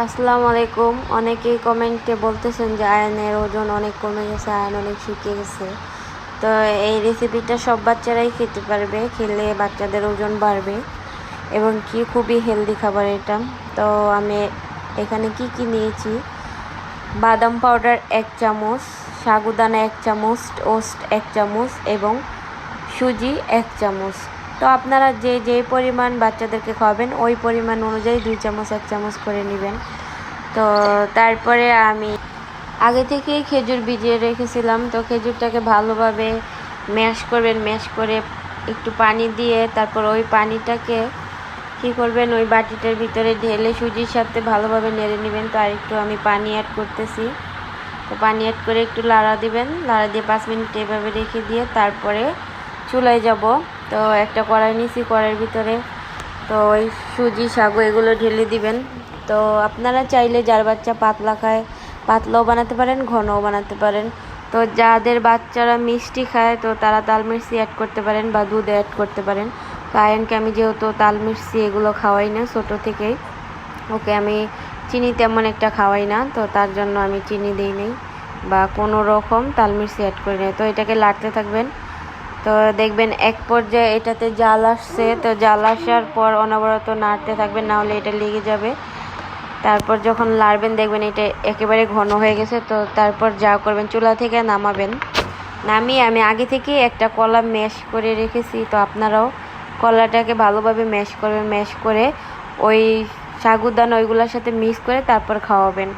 আসসালামু আলাইকুম। অনেকেই কমেন্টে বলতেছেন যে আয়নের ওজন অনেক কমে গেছে, আয়ন অনেক শুকিয়ে গেছে। তো এই রেসিপিটা সব বাচ্চারাই খেতে পারবে, খেলে বাচ্চাদের ওজন বাড়বে এবং কি খুবই হেলদি খাবার এটা। তো আমি এখানে কি কি নিয়েছি? বাদাম পাউডার এক চামচ, সাগুদানা এক চামচ ওস্ট এক চামচ এবং সুজি এক চামচ। তো আপনারা যে যে পরিমাণ বাচ্চাদেরকে খাওয়াবেন, ওই পরিমাণ অনুযায়ী দুই চামচ, এক চামচ করে নেবেন। তো তারপরে আমি আগে থেকেই খেজুর ভিজিয়ে রেখেছিলাম। তো খেজুরটাকে ভালোভাবে ম্যাশ করবেন, ম্যাশ করে একটু পানি দিয়ে তারপর ওই পানিটাকে কী করবেন, ওই বাটিটার ভিতরে ঢেলে সুজির সাথে ভালোভাবে নেড়ে নেবেন। তো আর একটু আমি পানি অ্যাড করতেছি। তো পানি অ্যাড করে একটু লাড়া দিবেন। লাড়া দিয়ে পাঁচ মিনিট এভাবে রেখে দিয়ে তারপরে চুলায় যাব। তো একটা কড়াই নিছি, কড়াইয়ের ভিতরে। তো ওই সুজি সাগু এগুলো ঢেলে দিবেন। তো আপনারা চাইলে যার বাচ্চা পাতলা খায়, পাতলাও বানাতে পারেন, ঘনও বানাতে পারেন। তো যাদের বাচ্চারা মিষ্টি খায়, তো তারা তাল মিষ্টি অ্যাড করতে পারেন বা দুধ অ্যাড করতে পারেন। আয়নকে আমি যেহেতু তাল মিষ্টি এগুলো খাওয়াই না ছোটো থেকেই, ওকে আমি চিনি তেমন একটা খাওয়াই না, তো তার জন্য আমি চিনি দিই নেই বা কোনো রকম তাল মিষ্টি অ্যাড করি না তো এটাকে লাড়তে থাকবেন। তো দেখবেন এক পর্যায়ে এটাতে জাল আসছে, তো জাল আসার পর অনবরত নাড়তে থাকবেন, না হলে এটা লেগে যাবে। তারপর যখন লাড়বেন দেখবেন এটা একেবারে ঘন হয়ে গেছে, তো তারপর যা করবেন, চুলা থেকে নামাবেন। নামিয়ে আমি আগে থেকে একটা কলা ম্যাশ করে রেখেছি, তো আপনারাও কলাটাকে ভালোভাবে ম্যাশ করবেন, ম্যাশ করে ওই সাগুদানা ওইগুলোর সাথে মিক্স করে তারপর খাওয়াবেন।